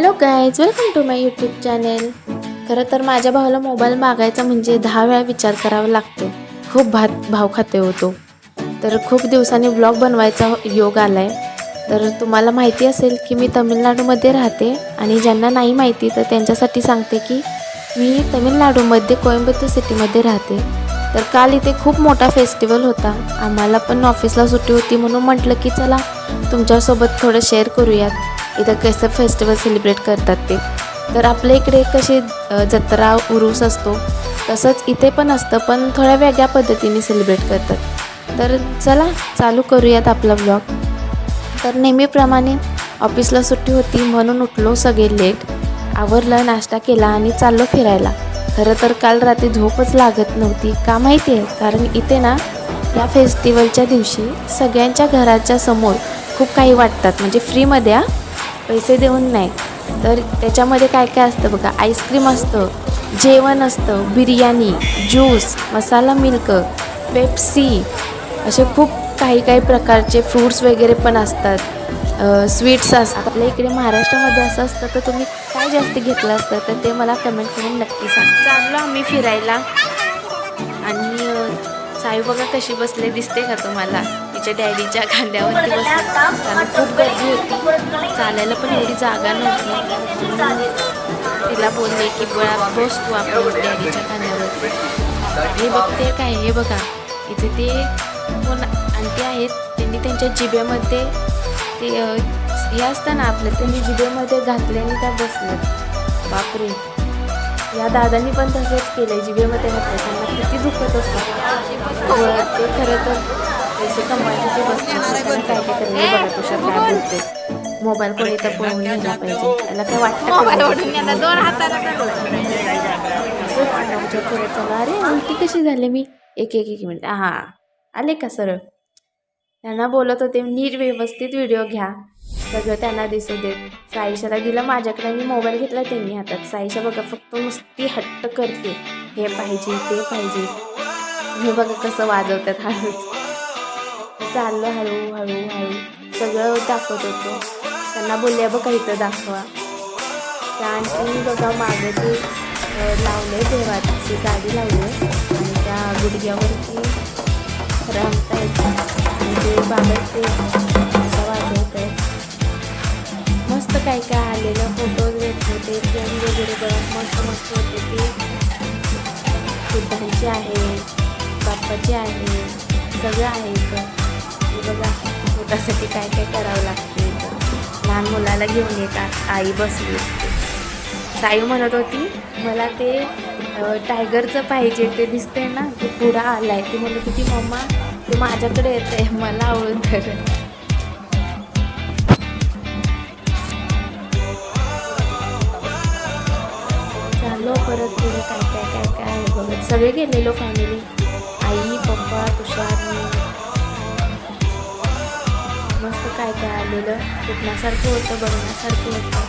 Hello guys welcome to my YouTube channel खरं तर माझ्या भावाला मोबाईल मागायचा म्हणजे दहा वेळा विचार करावा लागतो. खूप भात भाव खाते होतो तर खूप दिवसांनी ब्लॉग बनवायचा योग आला आहे तर तुम्हाला माहिती असेल की मी तमिळनाडूमध्ये राहते आणि ज्यांना नाही माहिती तर त्यांच्यासाठी सांगते की मी तमिळनाडूमध्ये कोयंबतूर सिटीमध्ये राहते. तर काल इथे खूप मोठा फेस्टिवल होता. आम्हाला पण ऑफिसला सुट्टी होती म्हणून म्हटलं की चला तुमच्यासोबत थोडं शेअर करूयात. इथं कसं फेस्टिवल सेलिब्रेट करतात ते. तर आपल्या इकडे कशी जत्रा उरूस असतो. तसंच इथे पण असतं पण थोड्या वेगळ्या पद्धतीने सेलिब्रेट करतात. तर चला चालू करूयात आपला ब्लॉग तर नेहमीप्रमाणे ऑफिसला सुट्टी होती म्हणून उठलो सगळे लेट आवरलं नाश्ता केला आणि चाललो फिरायला. खरं तर काल रात्री झोपच लागत नव्हती का माहिती आहे? कारण इथे ना या फेस्टिवलच्या दिवशी सगळ्यांच्या घराच्या समोर खूप काही वाटतात. म्हणजे फ्रीमध्ये पैसे देऊन नाही. तर त्याच्यामध्ये काय काय असतं बघा आईस्क्रीम असतं जेवण असतं biryani juice masala milk Pepsi असे खूप काही काही प्रकारचे फ्रूट्स वगैरे पण असतात. स्वीट्स असतात. आपल्या इकडे महाराष्ट्रामध्ये असं असतं तर तुम्ही काय जास्त घेतलं असतं तर ते मला कमेंट करून नक्की सांग. चाललो आम्ही फिरायला. आणि साई बघा कशी बसले दिसते का तुम्हाला? तिच्या डॅडीच्या खांद्यावरती बसली. कारण खूप गर्दी होती. चालायला पण एवढी जागा नव्हती. तिला बोलले की बळा बस तू आपण डॅडीच्या खांद्यावरती. हे बघते काय हे बघा. इथे ते कोण आंटी आहेत त्यांनी त्यांच्या जिभेमध्ये ते हे असतं ना आपलं त्यांनी जिभेमध्ये घातले आणि त्या बसल्यात बापरे. या दादांनी पण तसंच केलं जिभेमध्ये घातलं त्यांना किती दुखत असतं. ते खरं तर पैसे कमवायचे बसतात त्यांना काय काय करायला बघा तुषार काय बोलते. मोबाईल कोणी तर पळवून नेला पाहिजे. त्याला काय वाटतं अरे उलटी कशी झाली मी? एक एक एक मिनिट. हां आले का सरळ? त्यांना बोलत होते नीट व्यवस्थित व्हिडिओ घ्या. सगळं त्यांना दिसू देत. साईशाला दिलं माझ्याकडे आणि मोबाईल घेतला त्यांनी हातात. साईशा बघा फक्त नुसती हट्ट करते. हे पाहिजे ते पाहिजे. हे बघा कसं वाजवतात हळूच चाललं हळू हळू हळू सगळं दाखवत होतो. त्यांना बोलले बघा इथं दाखवा. त्या आणखी बघा मागे ते लावले देवाची गाडी लावली. आणि त्या गुडघ्यावरती येते आणि ते बाबा ते वाजवत आहे मस्त काय काय आलेलं फोटोज घेत होते फ्रेम वगैरे बघ. मस्त मस्त होते ते. बुद्धांचे आहे बाप्पाचे आहे सगळं आहे इथं. हे बघा पोटासाठी काय काय करावं लागते. लहान मुलाला घेऊन येतात आई बसली. साई म्हणत होती मला ते टायगरचं पाहिजे ते दिसतंय ना ते पुढं आला आहे ती म्हणत होती मम्मा ते माझ्याकडे येते मला आवडून तर चाललो परत पुढे काय काय काय काय बघत सगळे गेलेलो फॅमिली आई पप्पा तुषार मी. मस्त काय काय आलेलं. कुठण्यासारखं होतं बघण्यासारखं होतं.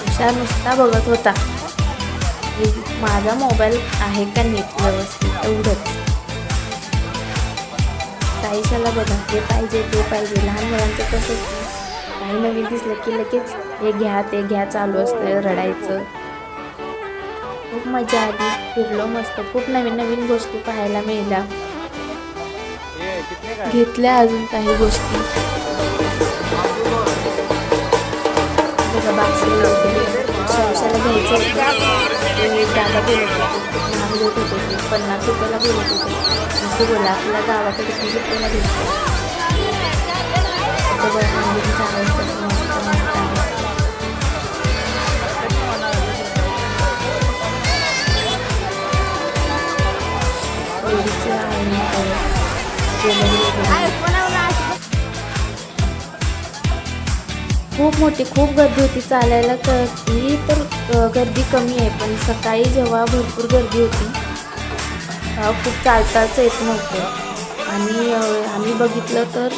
हुशार नुसता बघत होता. की माझा मोबाईल आहे का नीट व्यवस्थित एवढंच? साईशाला बघा हे पाहिजे ते पाहिजे. लहान मुलांचं कसं काही नवीन दिसलं की लगेच हे घ्या ते घ्या चालू असतं रडायचं. खूप मजा आली. फिरलो मस्त. खूप नवीन नवीन गोष्टी पाहायला मिळाल्या. घेतल्या अजून काही गोष्टी. बघा वगैरे शौशाला घ्यायचं होतं. ते दादा बोलत होते. महाग होते. पन्नास रुपयाला बोलत होते. मग बोला आपल्या गावाकडे किती रुपयाला भेटतो त्याच्या बघा म्हणजे खूप मोठी खूप गर्दी होती चालायला. तर तर गर्दी कमी आहे पण सकाळी जेव्हा भरपूर गर्दी होती खूप चालताच येत नव्हतं. आणि आम्ही बघितलं तर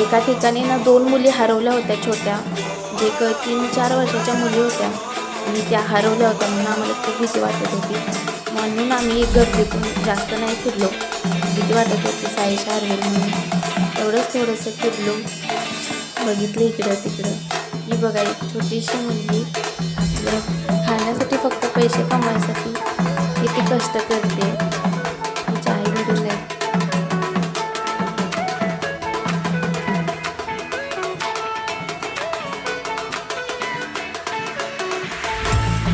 एका ठिकाणी ना दोन मुली हरवल्या होत्या छोट्या. जे क तीन चार वर्षाच्या मुली होत्या. आणि त्या हरवल्या होत्या म्हणून आम्हाला खूप भीती वाटत होती. म्हणून आम्ही गर्दीतून जास्त नाही फिरलो. भीती वाटत होती साईशा हरवेल म्हणून. एवढंच थोडंसं फिरलो. बघितलं इकडं तिकडं. ही बघा एक छोटीशी मुलगी. खाण्यासाठी फक्त पैसे कमवायसाठी किती कष्ट करते. तिच्या आई वडील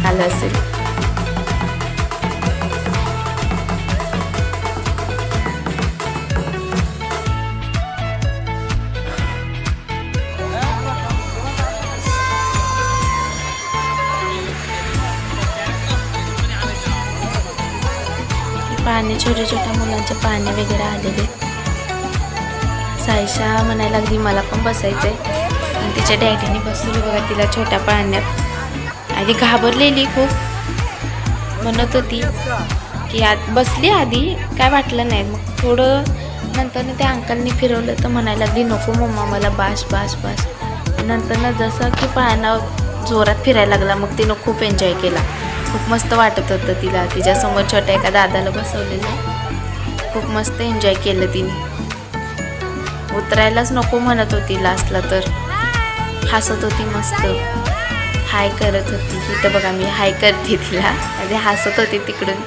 आलं असेल. पाणी छोट्या छोट्या मुलांचे पाणी वगैरे आलेले. सायशा म्हणायला लागली मला पण बसायचं आहे आणि तिच्या डॅडीने बसवली बघा तिला छोट्या पाळण्यात. आधी घाबरलेली खूप. म्हणत होती की आत बसली आधी काय वाटलं नाही. मग थोडं नंतर त्या अंकलनी फिरवलं तर म्हणायला लागली नको मम्मा मला बास बास बास. नंतरनं जसं की पाळणा जोरात फिरायला लागला मग तिनं खूप एन्जॉय केला. खूप मस्त वाटत होतं तिला. तिच्यासमोर छोट्या एका दादाला बसवलेलं. खूप मस्त एन्जॉय केलं तिने. उतरायलाच नको म्हणत होती लास्टला तर. हसत होती मस्त. हाय करत होती. इथं बघा मी हाय करते तिला. आणि हसत होती तिकडून.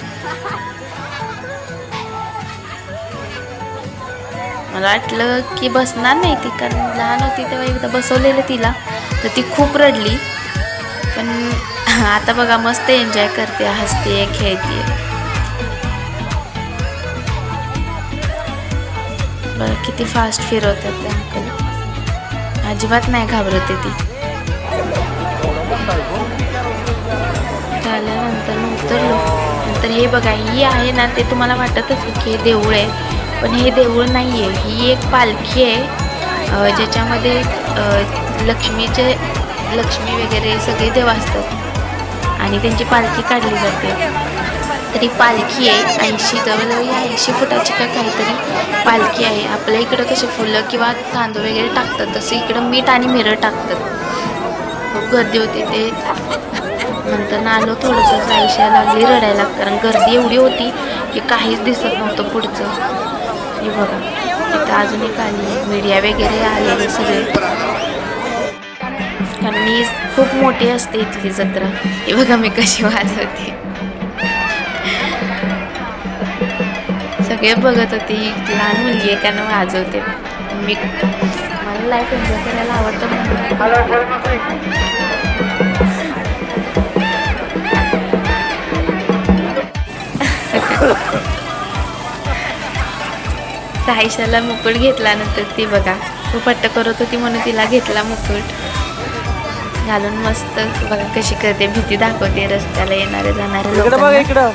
मला वाटलं की बसणार नाही ती कारण लहान होती तेव्हा एकदा बसवलेलं तिला. तर ती खूप रडली. पण आता बघा मस्त एन्जॉय करते हसते खेळते. बरं किती फास्ट फिरवतात ते अंकल अजिबात नाही घाबरते ती. झाल्यानंतर मग उतरलो नंतर हे बघा ही आहे ना ते तुम्हाला वाटतच की हे देऊळ आहे. पण हे देऊळ नाही आहे ही एक पालखी आहे. ज्याच्यामध्ये लक्ष्मीचे लक्ष्मी वगैरे सगळे देव असतात. आणि त्यांची पालखी काढली जाते. तरी पालखी आहे ऐंशी जवळजवळ ऐंशी फुटाची का काहीतरी पालखी आहे. आपल्या इकडं कसे फुलं किंवा तांदूळ वगैरे टाकतात तसं इकडं मीठ आणि मिरळ टाकतात. खूप गर्दी होती ते. नंतर आलो थोडंसं जायशा लागली रडायला कारण गर्दी एवढी होती की काहीच दिसत नव्हतं पुढचं. हे बघा इथं अजून एक आली मीडिया वगैरे आलेले सगळे. कारण मी खूप मोठी असते इथली जत्रा. हे बघा मी कशी वाजवते सगळे बघत होते लहान मुलगी आहे त्यांना वाजवते मी मला लाईफ एन्जॉय करायला आवडतं म्हणून. साहिशाला मुकुट घेतला नंतर ती बघा तो पट्ट करत होती म्हणून तिला घेतला मुकुट. घालून मस्त बघा कशी करते भीती दाखवते रस्त्याला येणारे जाणारे बघा इकडं.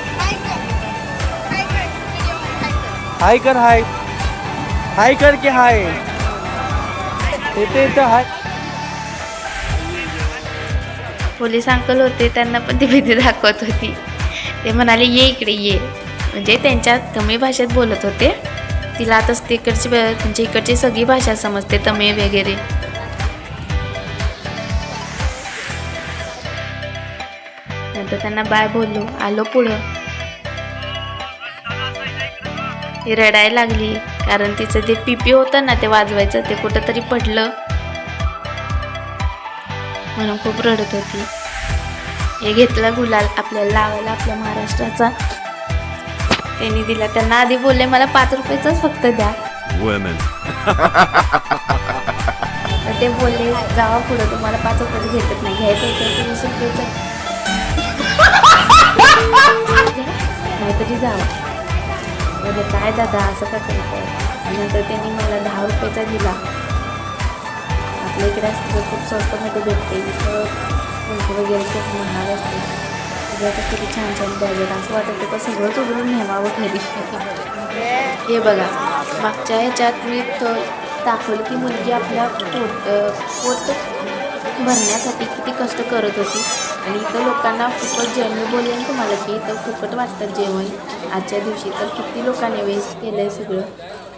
हाय कर हाय. हाय कर की हाय. येते इथं हाय. पोलीस अंकल होते त्यांना पण ती भीती दाखवत होती. ते म्हणाले ये इकडे ये. म्हणजे त्यांच्या तमिळ भाषेत बोलत होते. तिला आता तिकडची म्हणजे इकडची सगळी भाषा समजते तमिळ वगैरे. नंतर त्यांना बाय बोललो. आलो पुढं. ती रडायला लागली. कारण तिचं ते पिपी होतं ना ते वाजवायचं ते कुठं तरी पडलं. म्हणून खूप रडत होती. हे घेतला गुलाल आपल्याला लावायला आपल्या महाराष्ट्राचा. त्यांनी दिला. त्यांना आधी बोलले मला पाच रुपयाचाच फक्त द्या. ते बोलले जावा पुढं तुम्हाला पाच रुपयाचं घेतच नाही. घ्यायचं नाही तर वीस म्हणजे काय दादा असं का करतोय नंतर त्यांनी मला दहा रुपयाचा दिला. आपल्या इकडे असतं खूप स्वस्तमध्ये भेटते. इथं पैसे वगैरे खूप महाग असते. म्हणजे आता किती छान छान बॅगेत असं वाटत होतं सगळंच उघडून नेमावं घरी हे बघा मागच्या ह्याच्यात मी थ- दाखवलं की मुलगी आपल्या पोट पोट भरण्यासाठी किती कष्ट करत होती. आणि इथं लोकांना फुकट जेवण मी बोलले ना तुम्हाला की इथं फुकट वाटतं जेवण. आजच्या दिवशी तर किती लोकांनी वेस्ट केलं आहे सगळं.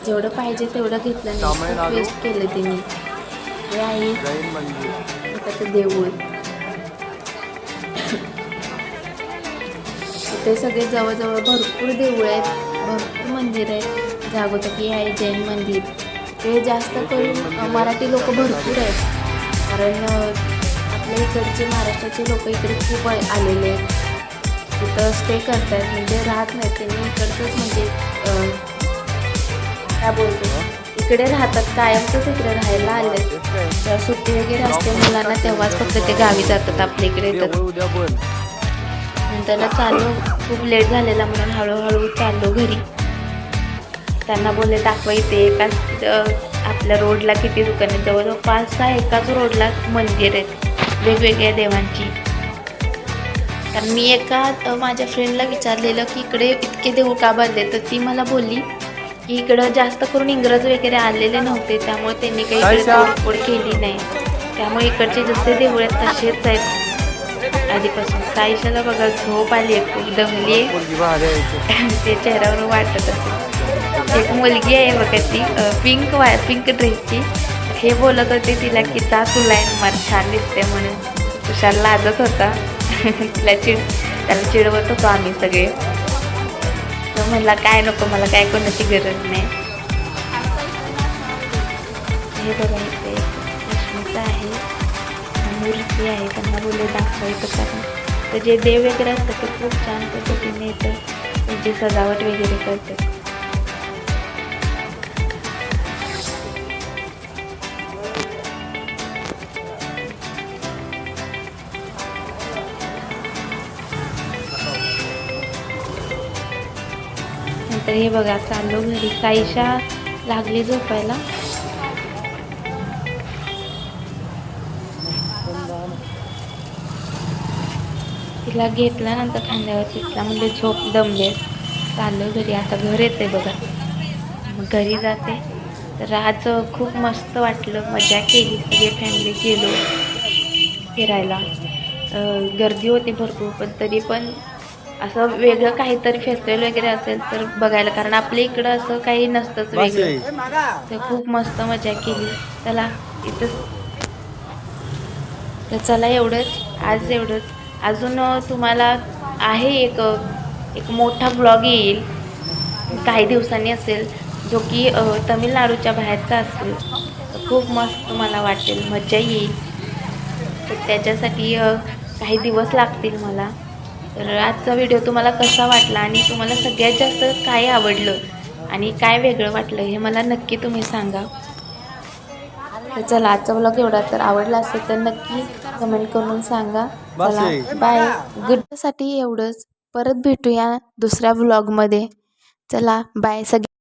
जेवढं पाहिजे तेवढं घेतलं नाही. वेस्ट केलं त्यांनी. हे आहे त्याचं देऊळ. इथे सगळे जवळजवळ भरपूर देऊळ आहेत. भरपूर मंदिर आहेत. जागोजागी आहे जैन मंदिर. ते जास्त करून मराठी लोक भरपूर आहेत. कारण आपल्या इकडचे महाराष्ट्राचे लोक इकडे खूप आलेले आहेत. तिथं स्टे करतात म्हणजे राहत नाहीत. त्यांनी इकडचंच म्हणजे काय बोलतो? इकडे राहतात कायमचंच इकडे राहायला आले जेव्हा सुट्टी वगैरे असते मुलांना तेव्हाच फक्त ते गावी जातात आपल्या इकडे येतात. नंतर चालू खूप लेट झालेला म्हणून हळूहळू चाललो घरी. त्यांना बोलले दाखवा इथे एकाच आपल्या रोडला किती दुकान? जवळजवळ पाच सहा एकाच रोडला मंदिर आहेत. वेगवेगळ्या देवांची. कारण मी एका माझ्या फ्रेंडला विचारलेलं की इकडे इतके देऊळ का बांधले तर ती मला बोलली की इकडं जास्त करून इंग्रज वगैरे आलेले नव्हते. त्यामुळे त्यांनी काही इकडे. तोडफोड केली नाही. त्यामुळे इकडचे जसे देऊळ आहेत तसेच आहेत आधीपासून. साईशाला बघा झोप आली आहे खूप दमली आहे. ते चेहऱ्यावर वाटत असेल एक मुलगी आहे बघा ती पिंक वा पिंक ड्रेसची हे बोलत होते तिला की जा तू लाईन मार छान दिसते म्हणून. तुषार लाजत होता. तिला चिड त्याला चिडवत होतो आम्ही सगळे. तर म्हणला काय नको मला काय कोणाची गरज नाही. हे बघा इथे लक्ष्मीचं आहे. मूर्ती आहे त्यांना बोलले दाखवायचं कारण तर जे देव वगैरे असतात ते खूप छान पद्धतीने येतं त्यांची म्हणजे सजावट वगैरे करतात. नंतर हे बघा चाललो घरी. साईशा लागली झोपायला. तिला घेतल्यानंतर खांद्यावर तिथला म्हणजे झोप दमले. चाललो घरी आता घर येते बघा. मग घरी जाते. तर आज खूप मस्त वाटलं. मजा केली. सगळे फॅमिली गेलो फिरायला. गर्दी होती भरपूर पण तरी पण असं वेगळं काहीतरी फेस्टिवल वगैरे असेल तर बघायला. कारण आपल्या इकडं असं काही नसतंच वेगळं. तर खूप मस्त मजा केली. चला इथंच. तर चला एवढंच. आज एवढंच. अजून तुम्हाला आहे एक एक मोठा ब्लॉग येईल. काही दिवसांनी असेल जो की तमिळनाडूच्या बाहेरचा असेल. खूप मस्त मला वाटेल मजा येईल. तर त्याच्यासाठी काही दिवस लागतील मला. तर आजचा व्हिडिओ तुम्हाला कसा वाटला आणि तुम्हाला सगळ्यात जास्त काय आवडलं आणि काय वेगळं वाटलं हे मला नक्की तुम्ही सांगा. तर चला आजचा ब्लॉग एवढा. तर आवडला असेल तर नक्की कमेंट करून सांगा. चला. बाय गुडसाठी एवढंच. परत भेटूया दुसऱ्या व्लॉगमध्ये चला बाय सगळे